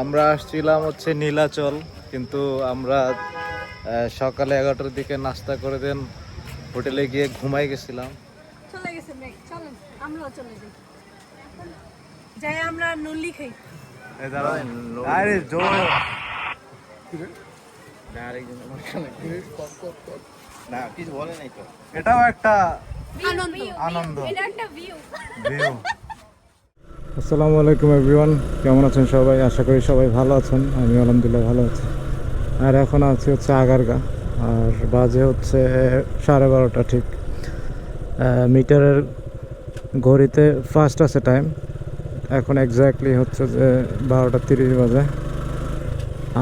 আমরা আসছিলাম হচ্ছে নীলাচল কিন্তু আমরা সকালে এগারোটার দিকে নাস্তা করে দেন হোটেলে গিয়ে ঘুমাই গেছিলাম। চলে গেছে চলেন আমরাও চলে যাই। যাই আমরা নল্লি খাই। আরে জোর। না কিছু বলে নাই তো। এটাও একটা আনন্দ। আনন্দ। এটা একটা ভিউ ভিউ আসসালামু আলাইকুম এভরিওয়ান, কেমন আছেন সবাই? আশা করি সবাই ভালো আছেন আমি আলহামদুলিল্লাহ ভালো আছি। আর এখন আছি হচ্ছে আগারগা, আর বাজে হচ্ছে সাড়ে বারোটা ঠিক। মিটারের ঘড়িতে ফার্স্ট আছে টাইম এখন এক্স্যাক্টলি হচ্ছে যে বারোটা তিরিশ বাজে।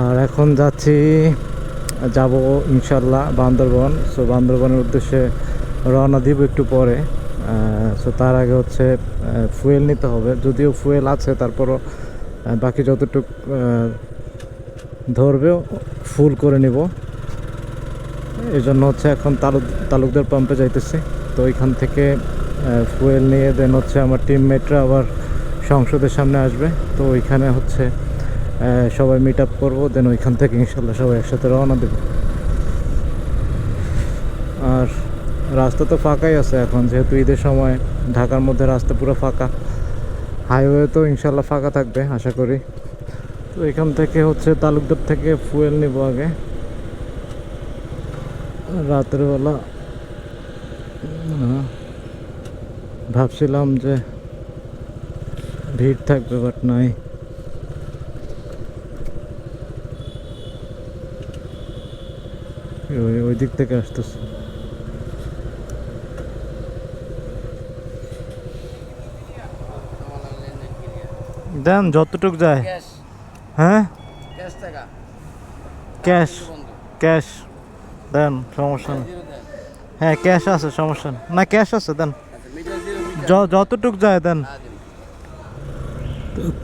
আর এখন যাচ্ছি, যাব ইনশাল্লাহ বান্দরবন। সো বান্দরবনের উদ্দেশ্যে রওনা দিব একটু পরে। সো তার আগে হচ্ছে ফুয়েল নিতে হবে। যদিও ফুয়েল আছে, তারপরও বাকি যতটুক ধরবেও ফুল করে নিব। এই জন্য হচ্ছে এখন তালুক তালুকদার পাম্পে যাইতেছি। তো ওইখান থেকে ফুয়েল নিয়ে দেন হচ্ছে আমার টিমমেটরা আবার সংসদের সামনে আসবে। তো ওইখানে হচ্ছে সবাই মিট আপ করব দেন ওইখান থেকে ইনশাল্লাহ সবাই একসাথে রওনা দেব। আর রাস্তা তো ফাঁকাই আছে এখন, যেহেতু ঈদের সময় ঢাকার মধ্যে রাস্তা পুরো ফাঁকা। হাইওয়ে তো ইনশাল্লাহ ফাঁকা থাকবে, আশা করি। তো এখান থেকে হচ্ছে তালুকদার থেকে ফুয়েল নিব আগে। রাতের বেলা ভাবছিলাম যে ভিড় থাকবে বাট নাই। ওই ওই দিক থেকে আসতেছে। দেন যতটুক যায়। হ্যাঁ? Cash cash. দেন সমস্যা নেই। হ্যাঁ ক্যাশ আছে সমস্যা নেই। না ক্যাশ আছে দেন। আচ্ছা যতটুক যায় দেন।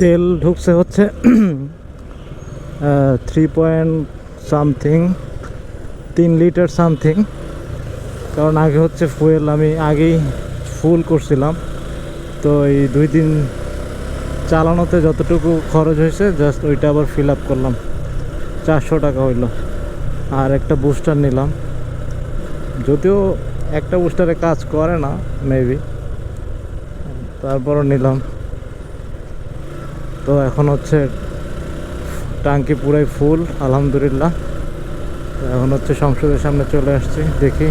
তেল ঢুকছে হচ্ছে থ্রি পয়েন্ট সামথিং তিন লিটার সামথিং কারণ আগে হচ্ছে ফুয়েল আমি আগেই ফুল করছিলাম। তো এই দুই দিন চালানোতে যতটুকু খরচ হয়েছে জাস্ট ওইটা আবার ফিল আপ করলাম। চারশো টাকা হইল। আর একটা বুস্টার নিলাম। যদিও একটা বুস্টারে কাজ করে না মেবি তারপরও নিলাম। তো এখন হচ্ছে টাঙ্কি পুরাই ফুল আলহামদুলিল্লাহ। এখন হচ্ছে সংসদের সামনে চলে আসছি, দেখি।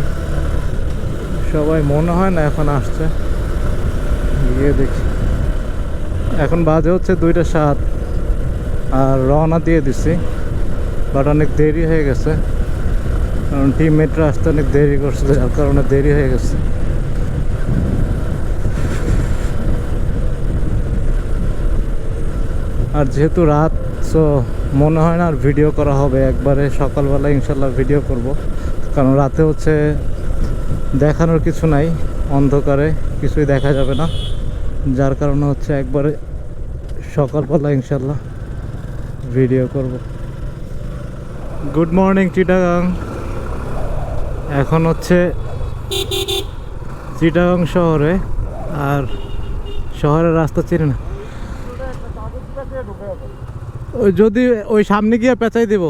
সবাই মনে হয় না এখন আসছে। গিয়ে দেখি। এখন বাজে হচ্ছে দুইটা সাত। আর রওনা দিয়ে দিছি বাট অনেক দেরি হয়ে গেছে। কারণ টিমমেটরা আসতে অনেক দেরি করছে, যার কারণে দেরি হয়ে গেছে। আর যেহেতু রাত সো মনে হয় না আর ভিডিও করা হবে। একবারে সকালবেলা ইনশাল্লাহ ভিডিও করব। কারণ রাতে হচ্ছে দেখানোর কিছু নাই, অন্ধকারে কিছুই দেখা যাবে না। যার কারণে হচ্ছে একবারে সকালবেলা ইনশাল্লাহ ভিডিও করব। গুড মর্নিং চিটাগাং এখন হচ্ছে চিটাগাং শহরে, আর শহরের রাস্তা চিনি না। ওই যদি ওই সামনে গিয়ে পেঁচাই দিব।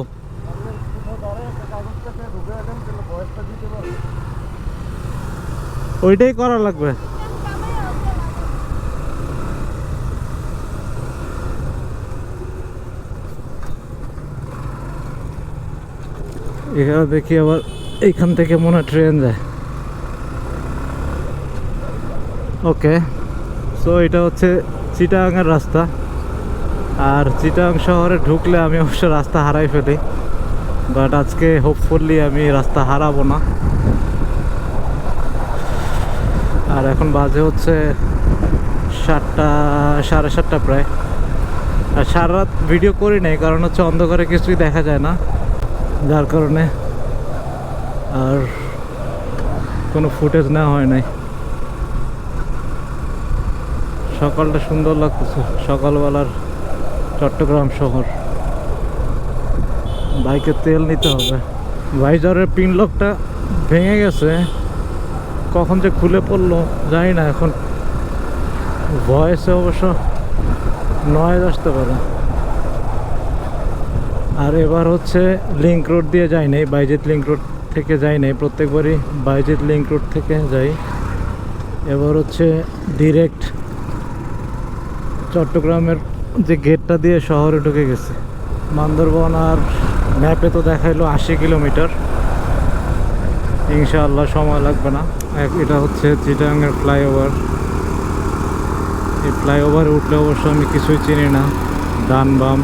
ওইটাই করা লাগবে। এখানে দেখি আবার এইখান থেকে মনে ট্রেন যায়। ওকে সো এটা হচ্ছে চিটাগাংয়ের রাস্তা। আর চিটাং শহরে ঢুকলে আমি অবশ্য রাস্তা হারাই ফেলি বাট আজকে হোপফুলি আমি রাস্তা হারাবো না। আর এখন বাজে হচ্ছে সাতটা, সাড়ে সাতটা প্রায়। আর সারা রাত ভিডিও করি নাই, কারণ হচ্ছে অন্ধকারে কিছুই দেখা যায় না। যার কারণে আর কোনো ফুটেজ নেওয়া হয় নাই। সকালটা সুন্দর লাগতেছে। সকালবেলার চট্টগ্রাম শহর। বাইকে তেল নিতে হবে। ভাইজারের পিন লকটা ভেঙে গেছে। কখন যে খুলে পড়ল জানি না। এখন ভয়েসে অবশ্য নয়েজ আসতে পারে। আর এবার হচ্ছে লিঙ্ক রোড দিয়ে যাই নাই বাইজিৎ লিঙ্ক রোড থেকে যাই নাই, প্রত্যেকবারই বাইজিৎ লিঙ্ক রোড থেকে যাই। এবার হচ্ছে ডিরেক্ট চট্টগ্রামের যে গেটটা দিয়ে শহরে ঢুকে গেছে। বান্দরবন আর ম্যাপে তো দেখাইলো আশি কিলোমিটার। ইনশাআল্লাহ সময় লাগবে না। এটা হচ্ছে চিটাঙ্গের ফ্লাইওভার এই ফ্লাইওভারে উঠলে অবশ্য আমি কিছুই চিনি না। ডান বাম।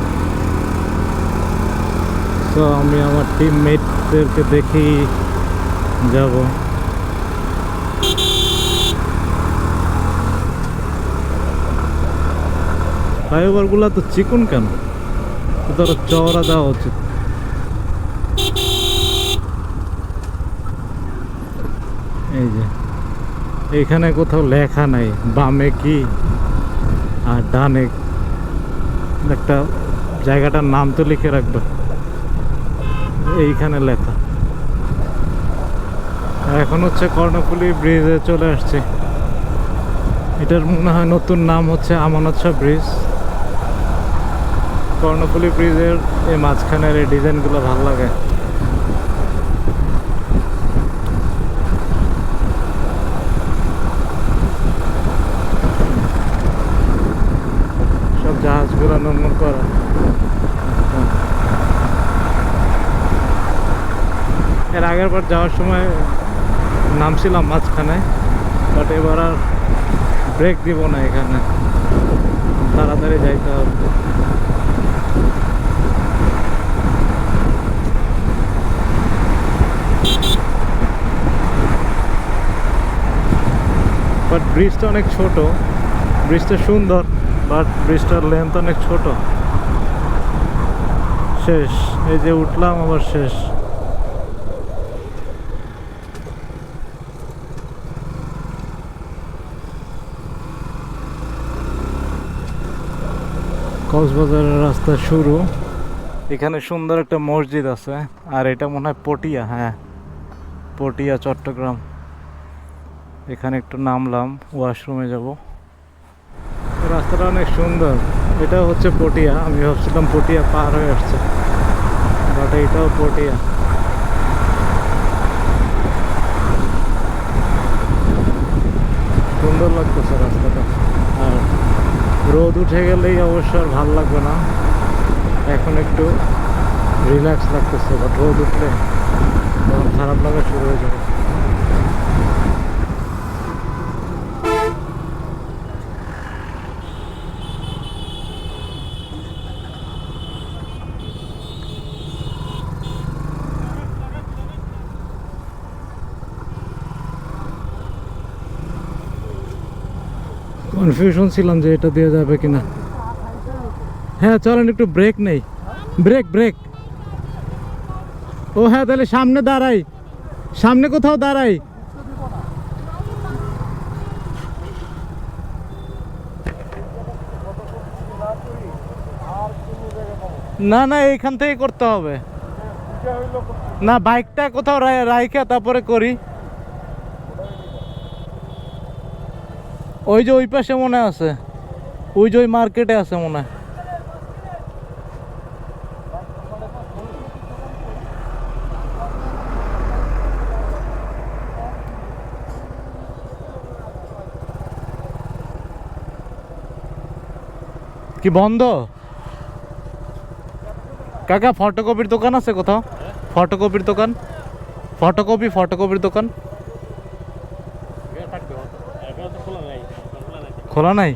তো আমি আমার টিমমেটদেরকে দেখেই যাব। ফ্লাইওভারগুলো তো চিকুন কেন? তারা চওড়া দেওয়া উচিত। এই যে, এখানে কোথাও লেখা নাই, বামে কি আর ডানে একটা জায়গাটার নাম তো লিখে রাখবে। এইখানে লেখা। এখন হচ্ছে কর্ণফুলি ব্রিজে চলে আসছে। এটার মনে হয় নতুন নাম হচ্ছে আমানত শাহ ব্রিজ কর্ণফুলি ব্রিজের এই মাঝখানের এই ডিজাইনগুলো ভালো লাগে। সব জাহাজগুলো নোংর করা। এর আগের বার যাওয়ার সময় নামছিলাম মাঝখানে বাট এবার আর ব্রেক দিব না এখানে। তাড়াতাড়ি যাইতে হবে। বাট ব্রিজটা অনেক ছোট। ব্রিজটা সুন্দর বাট ব্রিজটার লেন্থ অনেক ছোট। শেষ, এই যে উঠলাম, আবার শেষ। কক্সবাজারের রাস্তা শুরু। এখানে সুন্দর একটা মসজিদ আছে, আর এটা মনে হয় পটিয়া হ্যাঁ। পটিয়া, চট্টগ্রাম। এখানে একটু নামলাম, ওয়াশরুমে যাব। রাস্তাটা অনেক সুন্দর। এটা হচ্ছে পটিয়া, আমি ভাবছিলাম পটিয়া পার হয়ে আসছে। বাট এটাও পটিয়া। সুন্দর লাগতেছে রাস্তাটা। আর রোদ উঠে গেলেই অবশ্য আর ভালো লাগবে না। এখন একটু রিল্যাক্স লাগতেছে বাট রোদ উঠলে খারাপ লাগা শুরু হয়ে যাবে। কনফিউশন ছিলাম যে এটা দিয়ে যাবে কিনা। হ্যাঁ চলেন একটু ব্রেক নেই। ব্রেক ব্রেক ও হ্যাঁ তাহলে সামনে দাঁড়াই। সামনে কোথাও দাঁড়াই। না না, এইখান থেকে করতে হবে। না বাইকটা কোথাও রাইখা, তারপরে করি। ওই যে ওই পাশে মনে আছে। ওই যে ওই মার্কেটে আছে মনে হয়। কি বন্ধ? কাকা ফটোকপির দোকান আছে কোথাও? ফটোকপির দোকান? ফটোকপি ফটোকপির দোকান? খোলা নাই?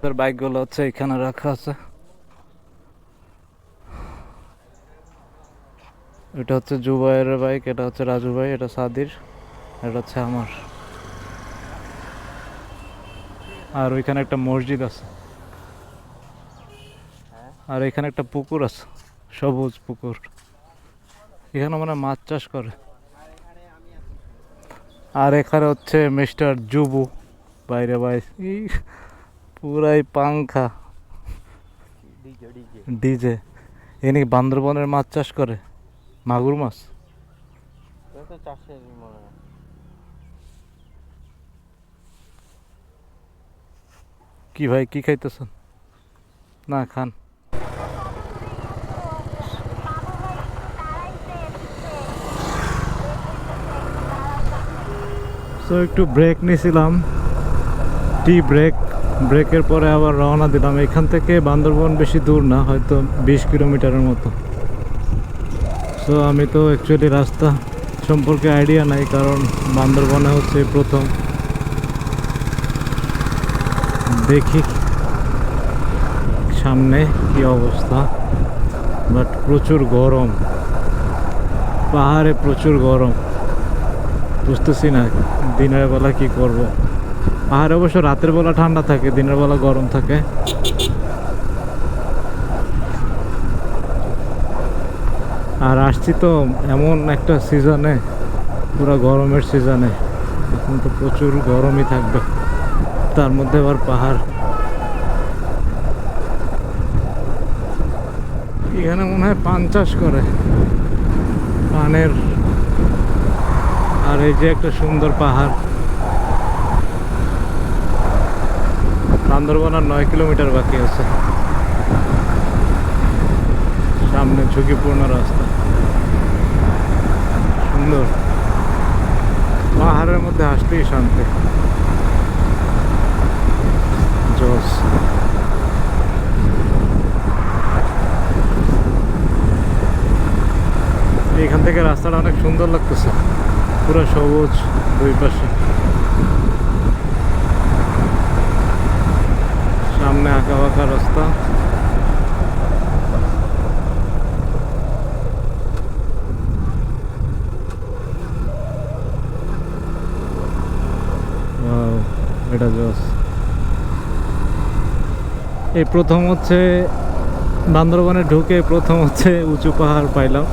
তোর বাইকগুলো হচ্ছে এখানে রাখা আছে। এটা হচ্ছে জুবাইয়ের বাইক, এটা হচ্ছে রাজু ভাই, এটা সাদির, এটা হচ্ছে আমার। আর ওইখানে একটা মসজিদ আছে। আর এখানে একটা পুকুর আছে, সবুজ পুকুর। এখানে মানে মাছ চাষ করে। আর এখানে হচ্ছে মিস্টার জুবু। বাইরে বাইরে পুরাই পাংখা। ডিজে এনে কি বান্দরবনের মাছ চাষ করে? মাগুর মাছ? কি ভাই কি খাইতেছেন? না খান। তো একটু ব্রেক নিয়েছিলাম টি ব্রেক, ব্রেকের পরে আবার রওনা দিলাম। এখান থেকে বান্দরবন বেশি দূর না, হয়তো বিশ কিলোমিটারের মতো। সো আমি তো অ্যাকচুয়ালি রাস্তা সম্পর্কে আইডিয়া নাই, কারণ বান্দরবনে হচ্ছে প্রথম। দেখি সামনে কি অবস্থা। বাট প্রচুর গরম। পাহাড়ে প্রচুর গরম। বুঝতেছি না, দিনের বেলা কি করব। পাহাড়ে অবশ্য রাতের বেলা ঠান্ডা থাকে, দিনের বেলা গরম থাকে। আর আসছি তো এমন একটা সিজনে পুরো গরমের সিজনে এখন তো প্রচুর গরমই থাকবে। তার মধ্যে আবার পাহাড়। এখানে মনে হয় পান চাষ করে। পানের। আর এই যে একটা সুন্দর পাহাড়। বান্দরবান আর নয় কিলোমিটার বাকি আছে। সামনে ঝুঁকিপূর্ণ রাস্তা। সুন্দর। পাহাড়ের মধ্যে আসতেই শান্তি। এখান থেকে রাস্তাটা অনেক সুন্দর লাগতেছে। পুরো সবুজ দুই পাশে সামনে আঁকা বাঁকা রাস্তা এটা জোস এই প্রথম হচ্ছে বান্দরবনে ঢুকে প্রথম হচ্ছে উঁচু পাহাড় পাইলাম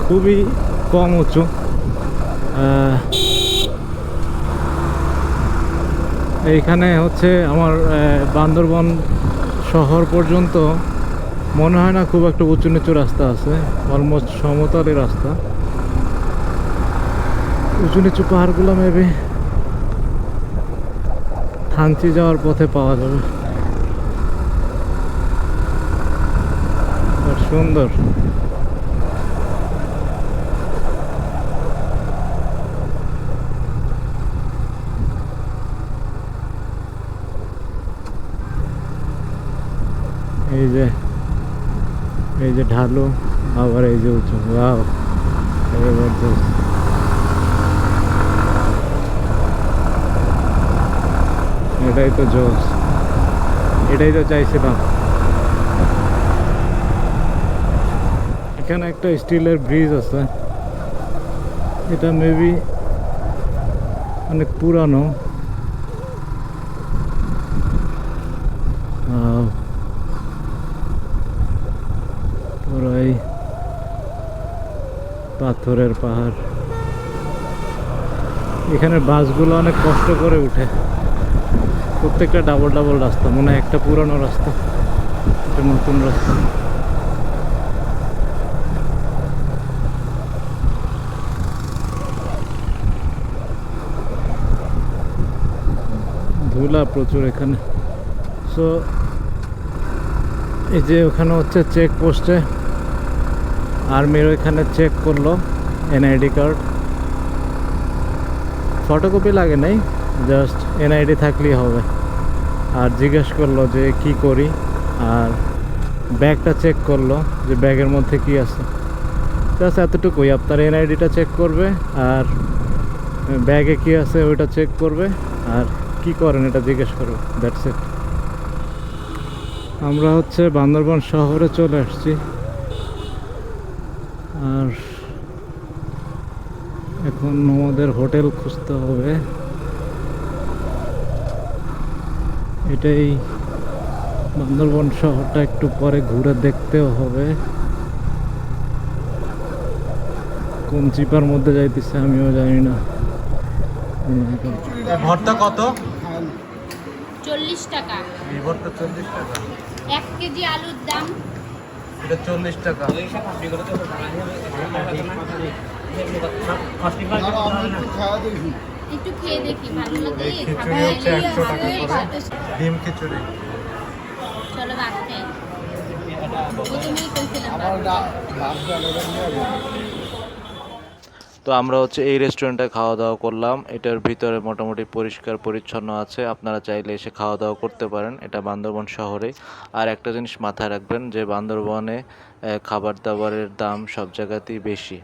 খুবই কম উঁচু আহ, এইখানে হচ্ছে আমার বান্দরবন শহর পর্যন্ত মনে হয় না খুব একটা উঁচু নিচু রাস্তা আছে অলমোস্ট সমতলের রাস্তা। উঁচু নিচু পাহাড়গুলো মেবি থানচি যাওয়ার পথে পাওয়া যাবে। সুন্দর এই যে এই যে ঢালু, আবার এই যে উঁচু। ওয়াও এটাই তো জোস এটাই তো চাইছিলাম। এখানে একটা স্টিলের ব্রিজ আছে। এটা মেবি অনেক পুরানো আহ, পুরাই পাথরের পাহাড়। এখানে বাসগুলো অনেক কষ্ট করে উঠে। প্রত্যেকটা ডাবল ডাবল রাস্তা, মনে হয় একটা পুরানো রাস্তা, একটা নতুন রাস্তা। ধুলা প্রচুর এখানে। সো এই যে ওখানে হচ্ছে চেক পোস্টে আর্মির ওইখানে চেক করল এনআইডি কার্ড ফটোকপি লাগে নাই জাস্ট এনআইডি থাকলেই হবে। আর জিজ্ঞেস করল যে কি করি, আর ব্যাগটা চেক করল যে ব্যাগের মধ্যে কি আছে। জাস্ট এতটুকুই, আপনার এনআইডিটা চেক করবে, আর ব্যাগে কি আছে ওইটা চেক করবে, আর কি করেন এটা জিজ্ঞেস করবে দ্যাটস ইট আমরা হচ্ছে বান্দরবান শহরে চলে আসছি। আর এখন আমাদের হোটেল খুঁজতে হবে। এটাই বান্দরবন শহরটা একটু পরে ঘুরে দেখতেও হবে। কোন চিপার মধ্যে যাইতেছে আমিও জানি না। ভর্তা কত? চল্লিশ টাকা। এই ভর্তা চল্লিশ টাকা। এক কেজি আলুর দাম এটা চল্লিশ টাকা। একটু খেয়ে দেখি ভালো লাগে? খিচুড়ি হচ্ছে একশো টাকা করে। ডিম খিচুড়ি। চলো বাড়তে প্রথমেই কইছিলাম তো আমরা হচ্ছে এই রেস্টুরেন্টে খাওয়া দাওয়া করলাম। এটার ভিতরে মোটামুটি পরিষ্কার পরিচ্ছন্ন আছে। আপনারা চাইলে এসে খাওয়া দাওয়া করতে পারেন। এটা বান্দরবন শহরে। আর একটা জিনিস মাথায় রাখবেন যে বান্দরবনে খাবার দাবারের দাম সব জায়গাতেই বেশি।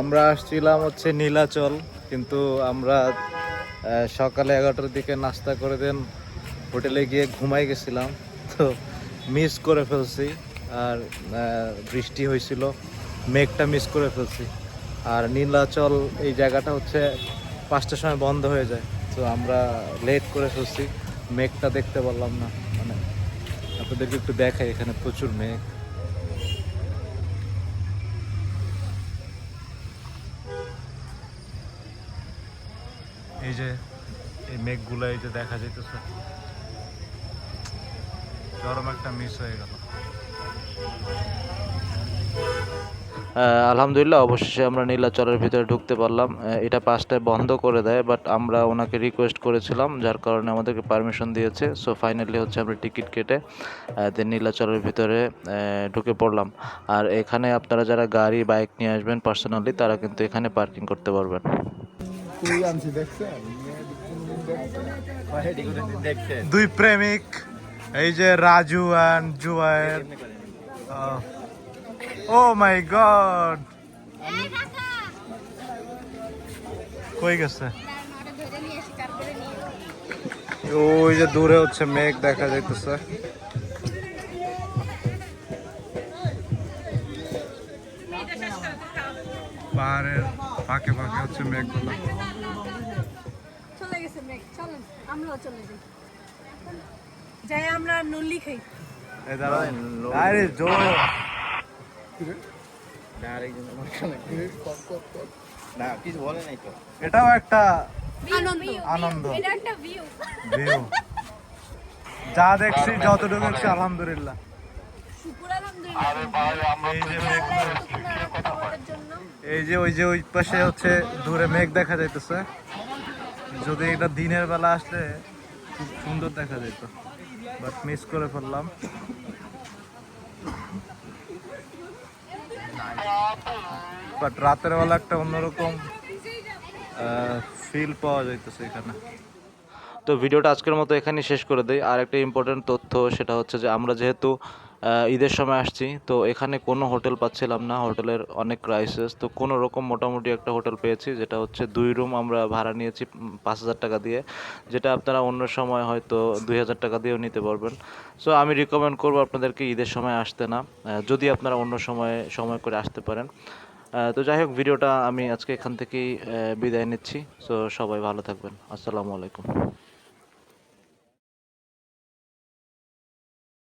আমরা আসছিলাম হচ্ছে নীলাচল, কিন্তু আমরা সকালে এগারোটার দিকে নাস্তা করে দেন হোটেলে গিয়ে ঘুমাই গেছিলাম। তো মিস করে ফেলছি। আর বৃষ্টি হয়েছিল। মেঘটা মিস করে ফেলছি। আর নীলাচল এই জায়গাটা হচ্ছে পাঁচটার সময় বন্ধ হয়ে যায়। তো আমরা লেট করে ফেলছি। মেঘটা দেখতে পারলাম না। মানে আপনাদেরকে একটু দেখাই, এখানে প্রচুর মেঘ। এই যে, এই মেঘগুলো এই যে দেখা যাইতেছে। চরম একটা মিস হয়ে গেল। আলহামদুলিল্লাহ অবশেষে আমরা নীলাচলের ভিতরে ঢুকতে পারলাম। এটা পাঁচটায় বন্ধ করে দেয় বাট আমরা ওনাকে রিকোয়েস্ট করেছিলাম যার কারণে আমাদেরকে পারমিশন দিয়েছে। সো ফাইনালি হচ্ছে আমরা টিকিট কেটে দেন নীলাচলের ভিতরে ঢুকে পড়লাম। আর এখানে আপনারা যারা গাড়ি বাইক নিয়ে আসবেন পার্সোনালি তারা কিন্তু এখানে পার্কিং করতে পারবেন। দুই প্রেমিক এই যে রাজু অ্যান্ড জুয়ার ও মাই গড কই গেছে ওই যে দূরে হচ্ছে মেঘ দেখা যাইতেছে পাহাড়ের ফাঁকে ফাঁকে হচ্ছে মেঘগুলো চলে গেছে মেঘ চলেন আমরাও চলে যাই যাই আমরা নল্লি খাই এই দাঁড়ান আরে জোর। না কিছু বলে নাই তো। এটাও একটা আনন্দ আনন্দ। এটা একটা ভিউ ভিউ যা দেখছি যতটুকু দেখছি আলহামদুলিল্লাহ। এই যে মেঘ আমাদের জন্য। এই যে ওই যে ওই পাশে হচ্ছে দূরে মেঘ দেখা যাইতেছে। যদি এটা দিনের বেলা আসলে খুব সুন্দর দেখা যেত বাট মিস করে ফেললাম। বাট রাতের বেলা একটা অন্যরকম ফিল পাওয়া যাইতেছে এখানে। তো ভিডিওটা আজকের মতো এখানেই শেষ করে দেই। আর একটা ইম্পর্টেন্ট তথ্য, সেটা হচ্ছে যে আমরা যেহেতু ঈদের সময় আসছি। তো এখানে কোনো হোটেল পাচ্ছিলাম না। হোটেলের অনেক ক্রাইসিস তো কোনো রকম মোটামুটি একটা হোটেল পেয়েছি, যেটা হচ্ছে দুই রুম আমরা ভাড়া নিয়েছি পাঁচ হাজার টাকা দিয়ে। যেটা আপনারা অন্য সময় হয়তো দুই হাজার টাকা দিয়েও নিতে পারবেন। সো আমি রিকমেন্ড করব আপনাদেরকে ঈদের সময় আসতে না। যদি আপনারা অন্য সময়ে সময় করে আসতে পারেন। তো যাই হোক, ভিডিওটা আমি আজকে এখান থেকেই বিদায় নিচ্ছি। সো সবাই ভালো থাকবেন। আসসালামু আলাইকুম।